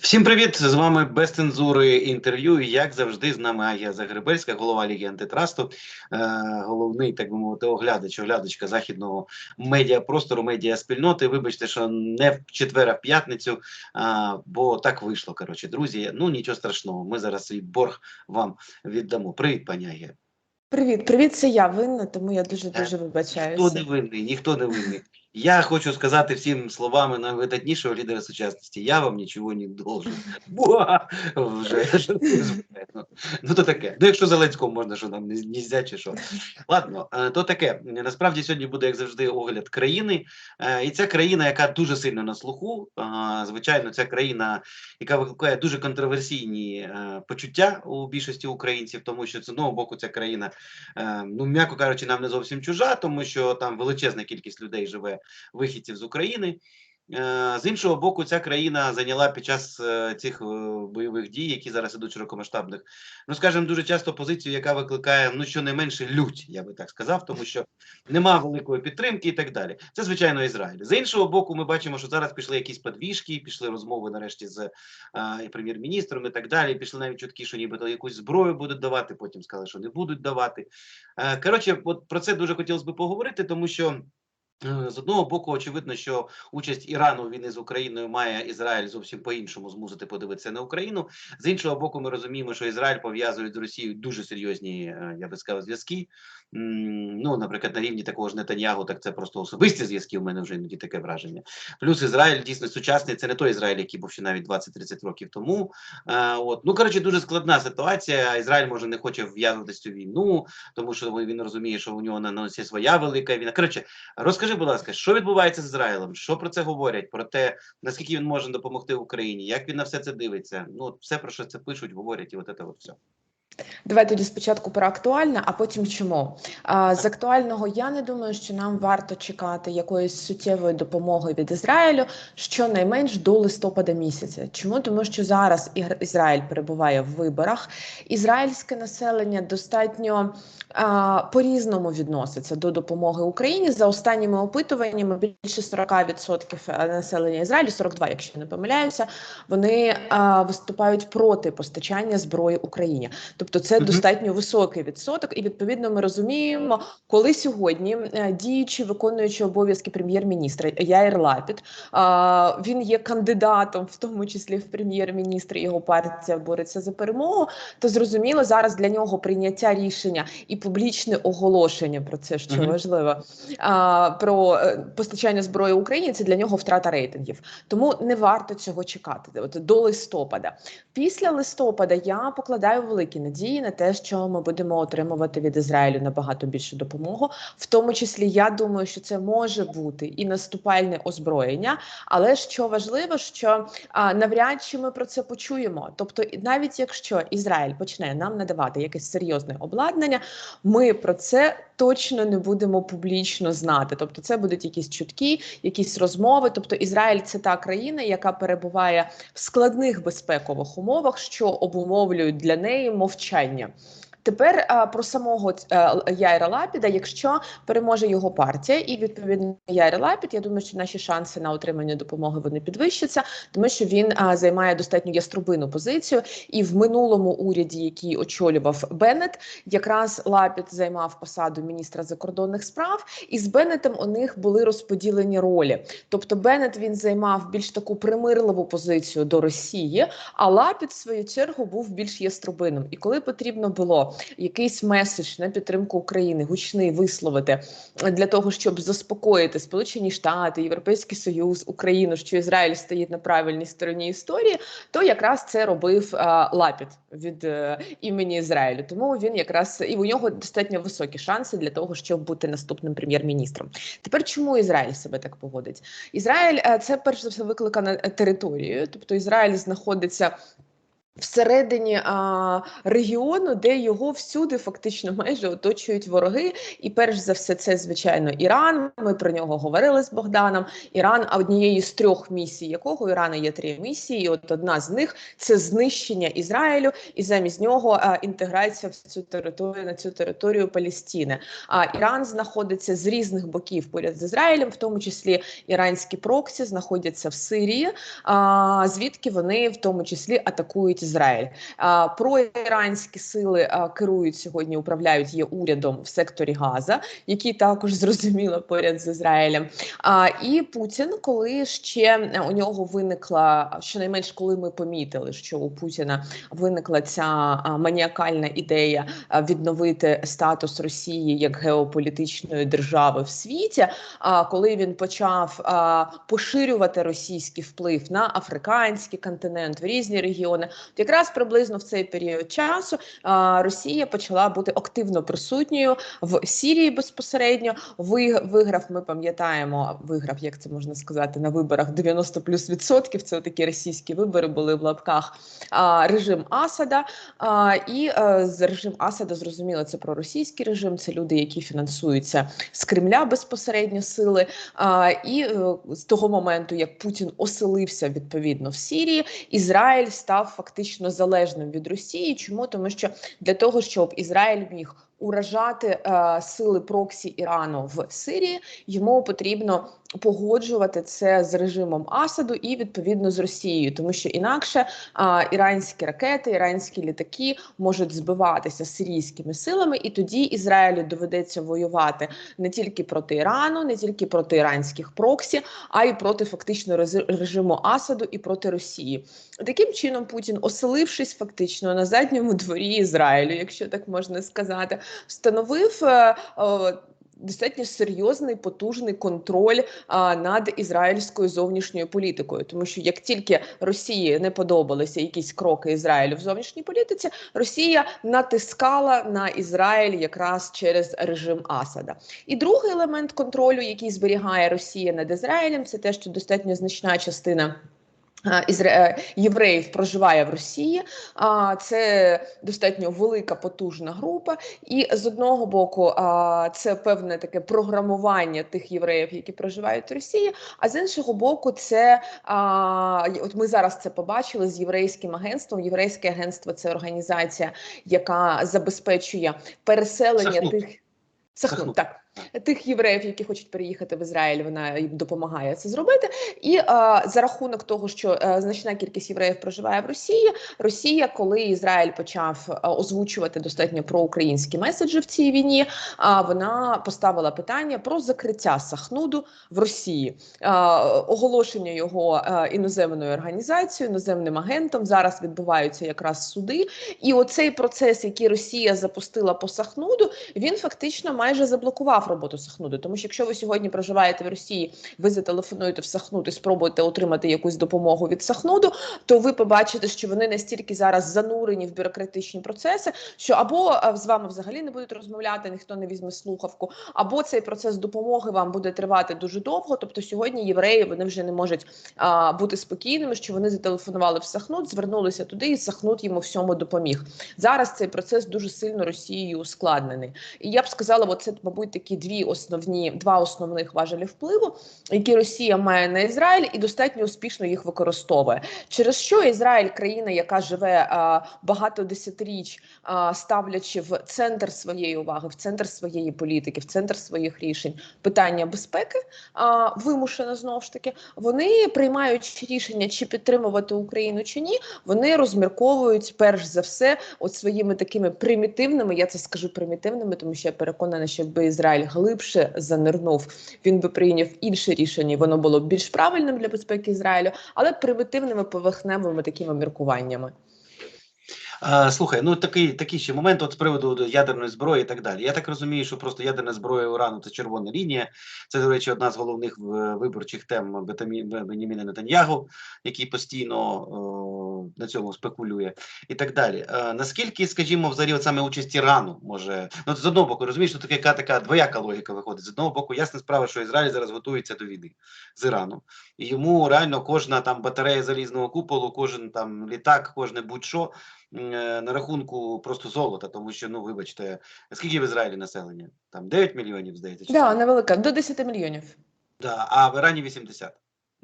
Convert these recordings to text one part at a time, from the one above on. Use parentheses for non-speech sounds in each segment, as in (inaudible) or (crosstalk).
Всім привіт! З вами без цензури інтерв'ю. І як завжди, з нами Агія Загребельська, голова Ліги антитрасту, е, головний, так би мовити, оглядач, оглядачка західного медіапростору, медіаспільноти. Вибачте, що не в четвер, а в п'ятницю, а, бо так вийшло. Коротше, друзі. Ну нічого страшного. Ми зараз свій борг вам віддамо. Привіт, пані Агія. Привіт, привіт, це я винна, тому я дуже дуже Ніхто не винний, ніхто не винний. Я хочу сказати всім словами найвидатнішого лідера сучасності. Я вам нічого не должен. (laughs) Буа! Вже. Ну то таке. Ну якщо Зеленському можна, що нам не нельзя чи що. Ладно, е, то таке. Насправді сьогодні буде, як завжди, огляд країни. Е, І ця країна, яка дуже сильно на слуху. Е, Звичайно, ця країна, яка викликає дуже контроверсійні почуття у більшості українців, тому що з одного боку ця країна, ну м'яко кажучи, нам не зовсім чужа, тому що там величезна кількість людей живе вихідців з України. Е, З іншого боку, ця країна зайняла під час е, цих е, бойових дій, які зараз ідуть широкомасштабних, ну скажімо, дуже часто позицію, яка викликає ну щонайменше лють, я би так сказав, тому що нема великої підтримки і так далі. Це звичайно Ізраїль. З іншого боку, ми бачимо, що зараз пішли якісь подвіжки, пішли розмови нарешті з прем'єр-міністром і так далі. Пішли навіть чутки, що нібито якусь зброю будуть давати. Потім сказали, що не будуть давати. Коротше, от про це дуже хотілося б поговорити, тому що. Е, З одного боку, очевидно, що участь Ірану у війни з Україною має Ізраїль зовсім по-іншому змусити подивитися на Україну. З іншого боку, ми розуміємо, що Ізраїль пов'язує з Росією дуже серйозні, е, я би сказав, зв'язки. Ну, наприклад, на рівні такого ж Нетаньягу, так це просто особисті зв'язки. У мене вже іноді таке враження. Плюс Ізраїль дійсно сучасний. Це не той Ізраїль, який був ще навіть 20-30 років тому. Е, От ну коротше, дуже складна ситуація. Ізраїль може не хоче в'язуватися в цю війну, тому що він розуміє, що у нього на носі своя велика війна. Коротше, розкажи, будь ласка, що відбувається з Ізраїлем? Що про це говорять? Про те, наскільки він може допомогти Україні? Як він на все це дивиться? Ну, все про що це пишуть, говорять, і от це от все. Давай тоді спочатку про актуальне, а потім чому. З актуального я не думаю, що нам варто чекати якоїсь суттєвої допомоги від Ізраїлю щонайменш до листопада місяця. Чому? Тому що зараз Ізраїль перебуває в виборах. Ізраїльське населення достатньо а, по-різному відноситься до допомоги Україні. За останніми опитуваннями більше 40% населення Ізраїлю, 42, якщо не помиляюся, вони виступають проти постачання зброї Україні. Тобто це достатньо високий відсоток, і відповідно ми розуміємо, коли сьогодні е, діючий виконуючий обов'язки прем'єр-міністра Яїр Лапід, він є кандидатом, в тому числі в прем'єр-міністри, його партія бореться за перемогу. То зрозуміло, зараз для нього прийняття рішення і публічне оголошення про це, що важливо, про е, постачання зброї Україні. Це для нього втрата рейтингів. Тому не варто цього чекати. От до листопада. Після листопада я покладаю великі надії на те, що ми будемо отримувати від Ізраїлю набагато більшу допомогу. В тому числі, я думаю, що це може бути і наступальне озброєння. Але що важливо, що а, навряд чи ми про це почуємо. Тобто, навіть якщо Ізраїль почне нам надавати якесь серйозне обладнання, ми про це точно не будемо публічно знати. Тобто, це будуть якісь чутки, якісь розмови. Тобто, Ізраїль це та країна, яка перебуває в складних безпекових умовах, що обумовлюють для неї мовчання. Тепер а, про самого е, Яйра Лапіда, якщо переможе його партія, і відповідно Яйра Лапід, я думаю, що наші шанси на отримання допомоги вони підвищаться, тому що він а, займає достатньо яструбину позицію. І в минулому уряді, який очолював Беннет, якраз Лапід займав посаду міністра закордонних справ, і з Беннетом у них були розподілені ролі. Тобто Беннет він займав більш таку примирливу позицію до Росії, а Лапід, в свою чергу, був більш яструбином. І коли потрібно було якийсь меседж на підтримку України, гучний висловити для того, щоб заспокоїти Сполучені Штати, Європейський Союз, Україну, що Ізраїль стоїть на правильній стороні історії, то якраз це робив а, Лапід від е, імені Ізраїлю. Тому він якраз і у нього достатньо високі шанси для того, щоб бути наступним прем'єр-міністром. Тепер чому Ізраїль себе так поводить? Ізраїль е, це перш за все викликано територією, тобто Ізраїль знаходиться Всередині а, регіону, де його всюди фактично (laughs) майже оточують вороги, і перш за все, це звичайно Іран. Ми про нього говорили з Богданом. Іран а однією з трьох місій, якого Ірана є три місії. і От одна з них це знищення Ізраїлю, і замість нього а, інтеграція в цю територію на цю територію Палестини. А Іран знаходиться з різних боків поряд з Ізраїлем, в тому числі іранські проксі знаходяться в Сирії, а, звідки вони в тому числі атакують Ізраїль. Проіранські сили керують сьогодні, управляють є урядом в секторі Газа, який також (laughs) зрозуміло поряд з Ізраїлем. І Путін, коли ще е, у нього виникла щонайменш, коли ми помітили, що у Путіна виникла ця маніакальна ідея відновити статус Росії як геополітичної держави в світі. А коли він почав поширювати російський вплив на африканський континент в різні регіони, якраз приблизно в цей період часу Росія почала бути активно присутньою в Сірії безпосередньо. Ви виграв, ми пам'ятаємо, виграв, як це можна сказати, на виборах 90 плюс відсотків. Це такі російські вибори були в лапках. А, режим Асада. І а, з режим Асада зрозуміло, це проросійський режим. Це люди, які фінансуються з Кремля безпосередньо сили. І е, з того моменту, як Путін оселився відповідно в Сірії, Ізраїль став фактично залежним від Росії. Чому тому, що для того, щоб Ізраїль міг уражати е, сили проксі Ірану в Сирії, йому потрібно погоджувати це з режимом Асаду і відповідно з Росією, тому що інакше а, іранські ракети, іранські літаки можуть збиватися сирійськими силами, і тоді Ізраїлю доведеться воювати не тільки проти Ірану, не тільки проти іранських проксі, а й проти фактично режиму Асаду і проти Росії. Таким чином, Путін, оселившись фактично на задньому дворі Ізраїлю, якщо так можна сказати, встановив. е, е, Достатньо серйозний потужний контроль над ізраїльською зовнішньою політикою, тому що як тільки Росії не подобалися якісь кроки Ізраїлю в зовнішній політиці, Росія натискала на Ізраїль якраз через режим Асада. І другий елемент контролю, який зберігає Росія над Ізраїлем, це те, що достатньо значна частина. Е, Євреїв проживає в Росії, а це достатньо велика потужна група, і з одного боку, це певне таке програмування тих євреїв, які проживають в Росії. А з іншого боку, це от ми зараз це побачили з єврейським агентством. Єврейське агентство це організація, яка забезпечує переселення Сахнут. тих. Сахнут, Сахнут. так тих євреїв, які хочуть переїхати в Ізраїль, вона їм допомагає це зробити. І е, за рахунок того, що е, значна кількість євреїв проживає в Росії, Росія, коли Ізраїль почав е, озвучувати достатньо проукраїнські меседжі в цій війні, вона поставила питання про закриття Сахнуду в Росії, оголошення його іноземною організацією, іноземним агентом. Зараз відбуваються якраз суди, і оцей процес, який Росія запустила по Сахнуду, він фактично майже заблокував роботу Сахнуду. Тому що якщо ви сьогодні проживаєте в Росії, ви зателефонуєте в Сахнуд і спробуєте отримати якусь допомогу від Сахнуду, то ви побачите, що вони настільки зараз занурені в бюрократичні процеси, що або з вами взагалі не будуть розмовляти, ніхто не візьме слухавку, або цей процес допомоги вам буде тривати дуже довго. Тобто сьогодні євреї вони вже не можуть а, бути спокійними, що вони зателефонували в Сахнут, звернулися туди, і Сахнут їм у всьому допоміг. Зараз цей процес дуже сильно Росією ускладнений. І я б сказала, от це, мабуть, такі дві основні, два основних важелі впливу, які Росія має на Ізраїль, і достатньо успішно їх використовує. Через що Ізраїль, країна, яка живе а, багато десятиріч, а, ставлячи в центр своєї уваги, в центр своєї політики, в центр своїх рішень питання безпеки, а, вимушено знову ж таки, вони приймають рішення, чи підтримувати Україну чи ні. Вони розмірковують перш за все от своїми такими примітивними. Я це скажу примітивними, тому що я переконана, що якби Ізраїль глибше занирнув, він би прийняв інше рішення. Воно було б більш правильним для безпеки Ізраїлю, але примітивними поверхневими такими міркуваннями. Слухай, ну такий, такий ще момент от з приводу ядерної зброї і так далі. Я так розумію, що просто ядерна зброя урану це червона лінія. Це, до речі, одна з головних е, виборчих тем Беніміна Нетаньягу, який постійно на цьому спекулює і так далі. Е, наскільки, скажімо, взагалі, от саме участь Ірану може ну з одного боку, розумієш, що таке яка така двояка логіка виходить. З одного боку, ясна справа, що Ізраїль зараз готується до війни з Іраном, і йому реально кожна там батарея залізного куполу, кожен там літак, кожне будь-що е, на рахунку просто золота, тому що ну вибачте, скільки в Ізраїлі населення? Там 9 мільйонів, здається, чи Да, невелика, до 10 мільйонів. Да, а в Ірані 80.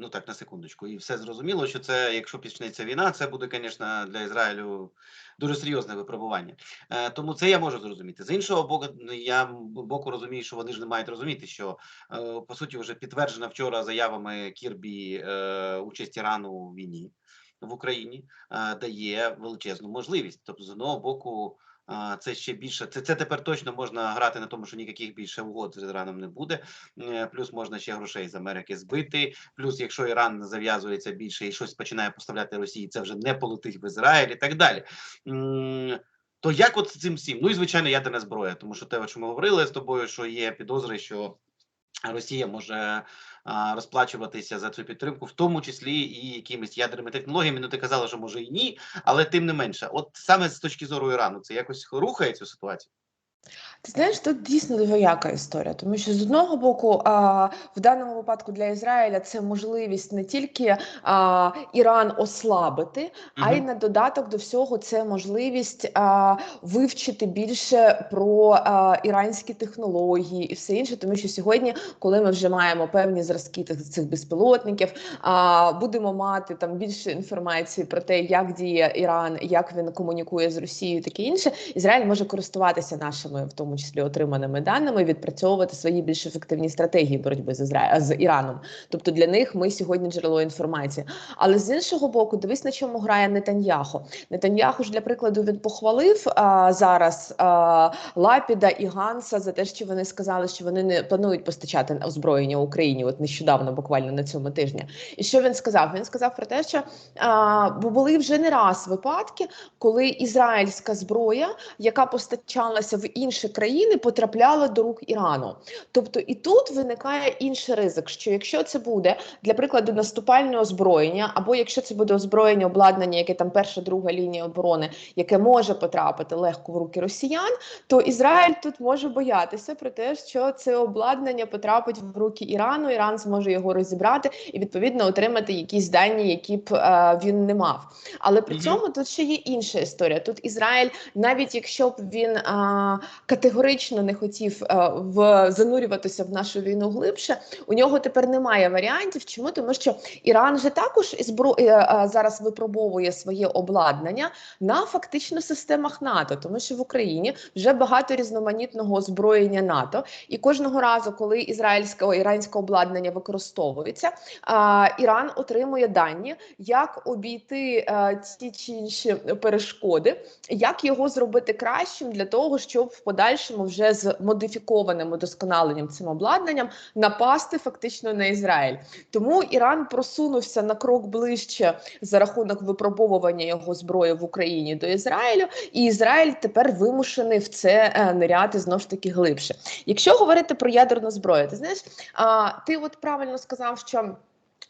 Ну так, на секундочку. І все зрозуміло, що це, якщо почнеться війна, це буде, звісно, для Ізраїлю дуже серйозне випробування. Е, тому це я можу зрозуміти. З іншого боку, я боку розумію, що вони ж не мають розуміти, що е, по суті вже підтверджена вчора заявами Кірбі е, участь Ірану у війні в Україні дає величезну можливість. Тобто, з одного боку. Це ще більше. Це, це тепер точно можна грати на тому, що ніяких більше угод з Іраном не буде. Е, Плюс можна ще грошей з Америки збити. Плюс, якщо Іран зав'язується більше і щось починає поставляти Росії, це вже не полетить в Ізраїль і так далі. То як от цим всім? Ну і звичайно, ядерна зброя, тому що те, що ми говорили з тобою, що є підозри, що Росія може розплачуватися за цю підтримку, в тому числі і якимись ядерними технологіями. Ну ти казала, що може і ні, але тим не менше, от саме з точки зору Ірану, це якось рухає цю ситуацію. Ти знаєш, тут дійсно двояка історія, тому що з одного боку, а, в даному випадку для Ізраїля це можливість не тільки а, Іран ослабити, а й на додаток до всього це можливість а, вивчити більше про а, іранські технології і все інше, тому що сьогодні, коли ми вже маємо певні зразки цих безпілотників, а, будемо мати там більше інформації про те, як діє Іран, як він комунікує з Росією, таке інше. Ізраїль може користуватися нашими, в тому числі отриманими даними, відпрацьовувати свої більш ефективні стратегії боротьби з Ізра... з Іраном. Тобто для них ми сьогодні джерело інформації. Але з іншого боку, дивись на чому грає Нетаньяху. Нетаньяху ж для прикладу він похвалив а, зараз а, Лапіда і Ганса за те, що вони сказали, що вони не планують постачати озброєння Україні. От нещодавно, буквально на цьому тижні. І що він сказав? Він сказав про те, що а, бо були вже не раз випадки, коли ізраїльська зброя, яка постачалася в інші країни, потрапляла до рук Ірану. Тобто і тут виникає інший ризик, що якщо це буде для прикладу наступальне озброєння, або якщо це буде озброєння обладнання, яке там перша друга лінія оборони, яке може потрапити легко в руки росіян, то Ізраїль тут може боятися про те, що це обладнання потрапить в руки Ірану. Іран зможе його розібрати і відповідно отримати якісь дані, які б е, він не мав. Але при цьому тут ще є інша історія. Тут Ізраїль, навіть якщо б він а, категорично не хотів а, в занурюватися в нашу війну глибше, у нього тепер немає варіантів. Чому? Тому, що Іран же також із збро... е, а, зараз випробовує своє обладнання на фактично системах НАТО, тому що в Україні вже багато різноманітного озброєння НАТО, і кожного разу, коли ізраїльське о, іранське обладнання використовується, а, Іран отримує дані, як обійти е, ті чи інші перешкоди, як його зробити кращим для того, щоб в подальшому вже з модифікованим удосконаленням цим обладнанням напасти фактично на Ізраїль. Тому Іран просунувся на крок ближче за рахунок випробовування його зброї в Україні до Ізраїлю, і Ізраїль тепер вимушений в це е, ниряти знов ж таки глибше. Якщо говорити про ядерну зброю, ти знаєш, а, ти от правильно сказав, що.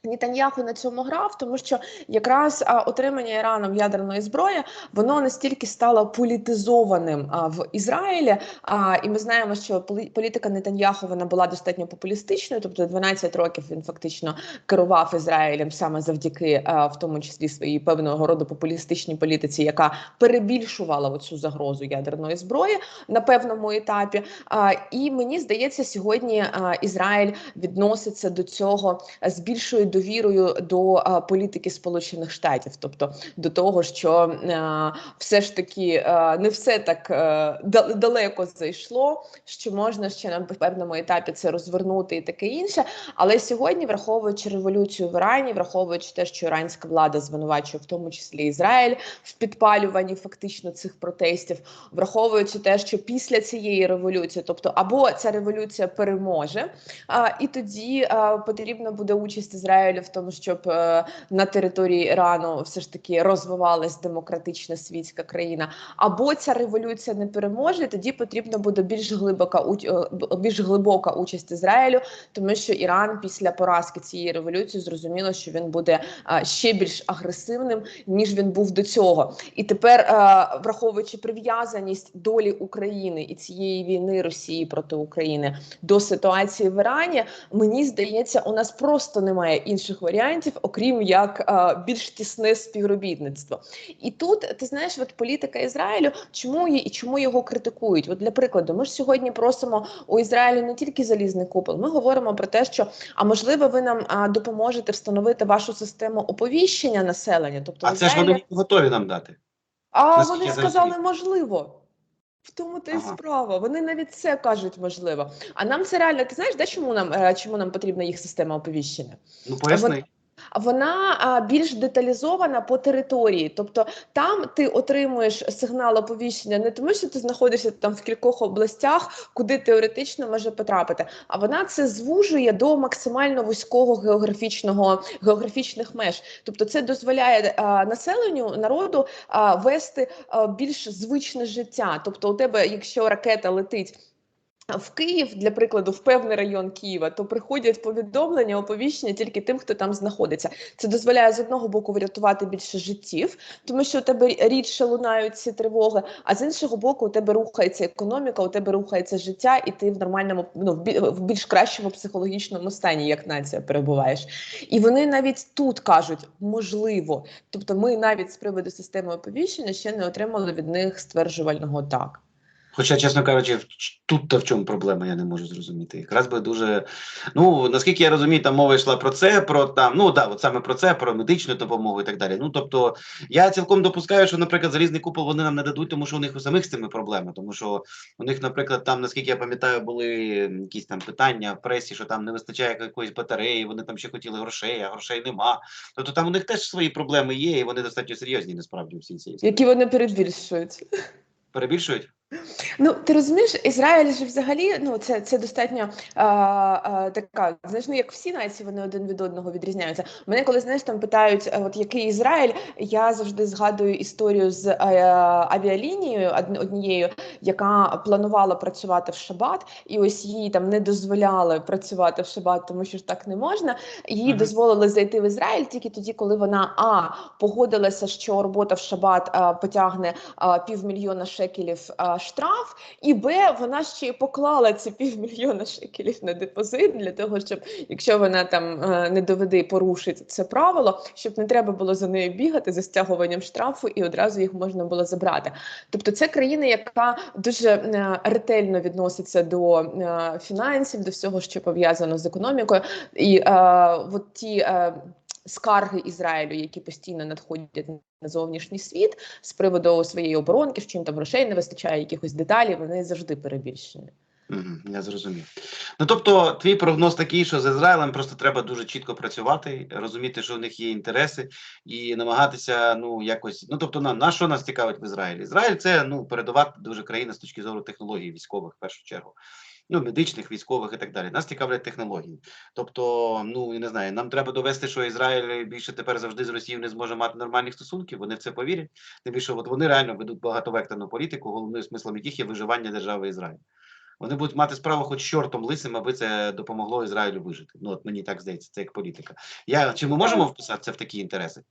Нетаньяху на цьому грав, тому що якраз а, отримання Іраном ядерної зброї воно настільки стало політизованим а, в Ізраїлі. А, і ми знаємо, що полі- політика Нетаньяху вона була достатньо популістичною, тобто 12 років він фактично керував Ізраїлем саме завдяки, а, в тому числі своїй певного роду популістичній політиці, яка перебільшувала оцю загрозу ядерної зброї на певному етапі. А, і мені здається, сьогодні а, Ізраїль відноситься до цього з більшою довірою до політики Сполучених Штатів, тобто до того, що а, все ж таки а, не все так а, далеко зайшло, що можна ще на певному етапі це розвернути і таке інше. Але сьогодні, враховуючи революцію в Ірані, враховуючи те, що іранська влада звинувачує в тому числі Ізраїль в підпалюванні фактично цих протестів, враховуючи те, що після цієї революції, тобто або ця революція переможе, і тоді а, потрібна буде участь Ізраїлю Ізраїлю в тому, щоб е, на території Ірану все ж таки розвивалась демократична світська країна, або ця революція не переможе, тоді потрібно буде більш глибока е, більш глибока участь Ізраїлю, тому що Іран після поразки цієї революції зрозуміло, що він буде е, ще більш агресивним ніж він був до цього. І тепер, враховуючи прив'язаність долі України і цієї війни Росії проти України до ситуації в Ірані, мені здається, у нас просто немає інших варіантів, окрім як е, більш тісне співробітництво. І тут ти знаєш, от політика Ізраїлю, чому є і чому його критикують? От для прикладу, ми ж сьогодні просимо у Ізраїлі не тільки залізний купол. Ми говоримо про те, що а можливо, ви нам а, допоможете встановити вашу систему оповіщення населення. Тобто, А в це ж вони готові нам дати. а наскільки вони сказали, можливо. В тому та й Ага. справа. Вони навіть це кажуть можливо. А нам це реально. Ти знаєш, де чому нам е, чому нам потрібна їх система оповіщення? Ну поясни. Вона більш деталізована по території, тобто там ти отримуєш сигнал оповіщення не тому, що ти знаходишся там в кількох областях, куди теоретично може потрапити. А вона це звужує до максимально вузького географічного географічних меж. Тобто, це дозволяє а, населенню народу а, вести а, більш звичне життя. Тобто, у тебе, якщо ракета летить. В Київ, для прикладу, в певний район Києва, то приходять повідомлення, оповіщення тільки тим, хто там знаходиться. Це дозволяє з одного боку врятувати більше життів, тому що у тебе рідше лунають ці тривоги. А з іншого боку, у тебе рухається економіка, у тебе рухається життя, і ти в нормальному, ну в більш кращому психологічному стані, як нація перебуваєш. І вони навіть тут кажуть, можливо. Тобто, ми навіть з приводу системи оповіщення ще не отримали від них стверджувального так. Хоча, чесно кажучи, тут то в чому проблема, я не можу зрозуміти. Якраз би дуже. Ну, наскільки я розумію, там мова йшла про це, про там, ну да, от саме про це, про медичну допомогу і так далі. Ну тобто, я цілком допускаю, що, наприклад, залізний купол вони нам не дадуть, тому що у них у самих з цими проблеми. Тому що у них, наприклад, там, наскільки я пам'ятаю, були якісь там питання в пресі, що там не вистачає якоїсь батареї, вони там ще хотіли грошей, а грошей нема. Тобто там у них теж свої проблеми є, і вони достатньо серйозні, насправді, всі ці. Які вони перебільшують. перебільшують. Ну, ти розумієш, Ізраїль же взагалі ну це, це достатньо а, а, така, знаєш, ну як всі нації, вони один від одного відрізняються. Мене коли знаєш, там питають, от який Ізраїль, я завжди згадую історію з а, авіалінією одн- однією, яка планувала працювати в шабат, і ось їй там не дозволяли працювати в шабат, тому що ж так не можна. Їй Мгм. дозволили зайти в Ізраїль тільки тоді, коли вона а погодилася, що робота в шабат а, потягне а, півмільйона шекелів а, штраф, і Б, вона ще й поклала ці півмільйона шекелів на депозит для того, щоб якщо вона там е, не доведе і порушить це правило, щоб не треба було за нею бігати за стягуванням штрафу і одразу їх можна було забрати. Тобто, це країна, яка дуже е, ретельно відноситься до е, фінансів, до всього, що пов'язано з економікою, і е, от ті. Скарги Ізраїлю, які постійно надходять на зовнішній світ з приводу своєї оборонки, що їм там грошей не вистачає, якихось деталей, вони завжди перебільшені. Я зрозумів. Ну тобто, твій прогноз такий, що з Ізраїлем просто треба дуже чітко працювати, розуміти, що в них є інтереси, і намагатися ну якось. Ну тобто, на, на що нас цікавить в Ізраїлі? Ізраїль це ну передова дуже країна з точки зору технологій військових, в першу чергу. Ну, медичних, військових і так далі. Нас цікавлять технології. Тобто, ну я не знаю, нам треба довести, що Ізраїль більше тепер завжди з Росією не зможе мати нормальних стосунків. Вони в це повірять. Тим більше, от вони реально ведуть багатовекторну політику, головним смислом яких є виживання держави Ізраїль. Вони будуть мати справу хоч чортом лисим, аби це допомогло Ізраїлю вижити. Ну от мені так здається, це як політика. Я чи ми можемо вписатися в такі інтереси?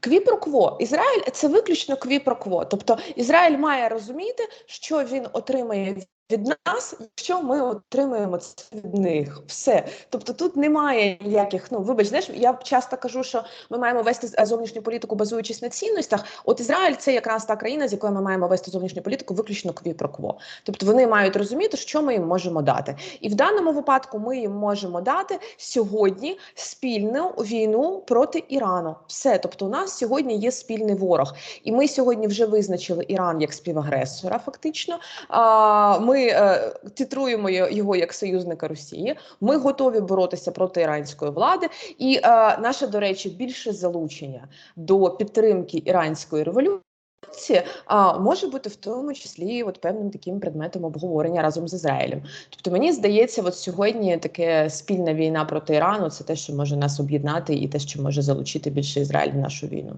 Квіпрокво. Ізраїль це виключно квіпрокво. Тобто Ізраїль має розуміти, що він отримає від нас, якщо ми отримаємо це від них. Все. Тобто тут немає ніяких. Ну вибач, знаєш, я часто кажу, що ми маємо вести зовнішню політику, базуючись на цінностях. От Ізраїль це якраз та країна, з якою ми маємо вести зовнішню політику, виключно квіпрокво. Тобто вони мають розуміти, що ми їм можемо дати. І в даному випадку ми їм можемо дати сьогодні спільну війну проти Ірану. Все, тобто, у нас сьогодні є спільний ворог, і ми сьогодні вже визначили Іран як співагресора. Фактично, а, ми е, титруємо його- як союзника Росії. Ми готові боротися проти іранської влади. І е, наше, до речі, більше залучення до підтримки іранської революції. а, може бути в тому числі от певним таким предметом обговорення разом з Ізраїлем. Тобто мені здається, от сьогодні таке спільна війна проти Ірану це те, що може нас об'єднати, і те, що може залучити більше Ізраїль в нашу війну.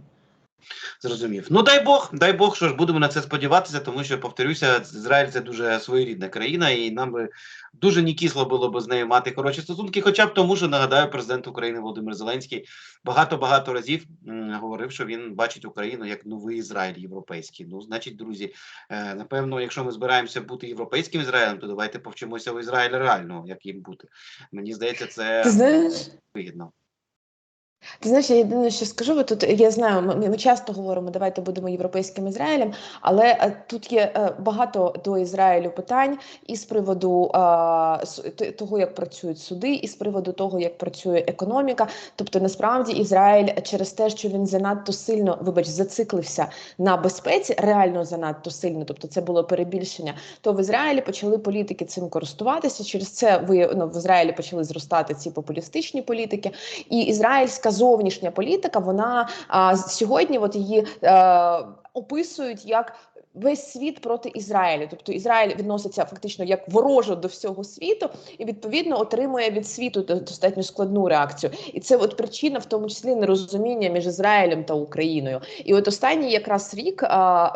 Зрозумів. Ну дай Бог, дай Бог, що ж будемо на це сподіватися, тому що повторюся, Ізраїль це дуже своєрідна країна, і нам би дуже не кисло було б з нею мати хороші стосунки. Хоча б тому, що нагадаю, президент України Володимир Зеленський багато багато разів м, говорив, що він бачить Україну як новий Ізраїль європейський. Ну, значить, друзі, е, напевно, якщо ми збираємося бути європейським Ізраїлем, то давайте повчимося у Ізраїля реально, як їм бути. Мені здається, це Ти знаєш? вигідно. Ти знаєш, я єдине, що скажу, бо тут я знаю, ми, ми часто говоримо, давайте будемо європейським Ізраїлем, але е, тут є е, багато до Ізраїлю питань і з приводу е, с- т- того, як працюють суди, і з приводу того, як працює економіка. Тобто, насправді Ізраїль через те, що він занадто сильно, вибач, зациклився на безпеці, реально занадто сильно, тобто це було перебільшення. То в Ізраїлі почали політики цим користуватися. Через це ви ну, в Ізраїлі почали зростати ці популістичні політики. І ізраїльська зовнішня політика, вона а, сьогодні от її А, описують як. Весь світ проти Ізраїлю, тобто Ізраїль відноситься фактично як ворожо до всього світу, і відповідно отримує від світу достатньо складну реакцію. І це от причина, в тому числі нерозуміння між Ізраїлем та Україною. І от останній якраз рік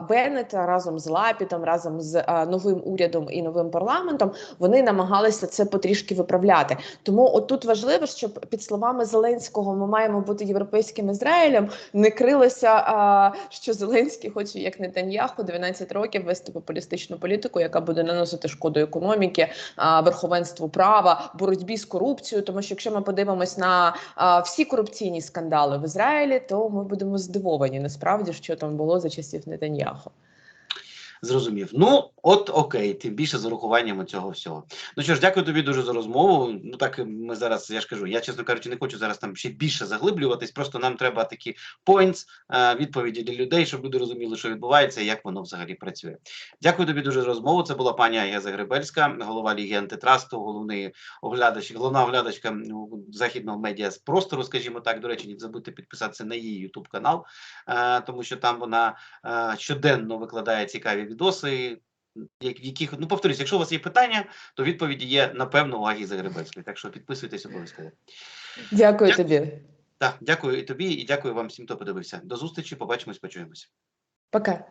Беннет разом з Лапітом, разом з новим урядом і новим парламентом, вони намагалися це потрішки виправляти. Тому отут важливо, щоб під словами Зеленського ми маємо бути європейським Ізраїлем, не крилося, що Зеленський хоче, як Нетаньяху, 12 років вести популістичну політику, яка буде наносити шкоду економіки, верховенству права, боротьбі з корупцією. Тому що якщо ми подивимось на всі корупційні скандали в Ізраїлі, то ми будемо здивовані насправді, що там було за часів Нетаньяху. Зрозумів. Ну, от окей, тим більше з урахуванням цього всього. Ну що ж, дякую тобі дуже за розмову. Ну так ми зараз, я ж кажу, я чесно кажучи, не хочу зараз там ще більше заглиблюватись. Просто нам треба такі points, е, відповіді для людей, щоб люди розуміли, що відбувається і як воно взагалі працює. Дякую тобі дуже за розмову. Це була пані Ая Загребельська, голова Ліги антитрасту, головний оглядач, головна оглядачка західного медіа з простору, скажімо так. До речі, не забудьте підписатися на її YouTube канал, е, тому що там вона е, щоденно викладає цікаві відоси. як- В яких ну повторюсь, якщо у вас є питання, то відповіді є напевно у Агії Загребецької. Так що підписуйтесь обов'язково. Дякую Дя- тобі. Так, дякую і тобі, і дякую вам всім, хто подивився. До зустрічі. Побачимось, почуємось. Пока.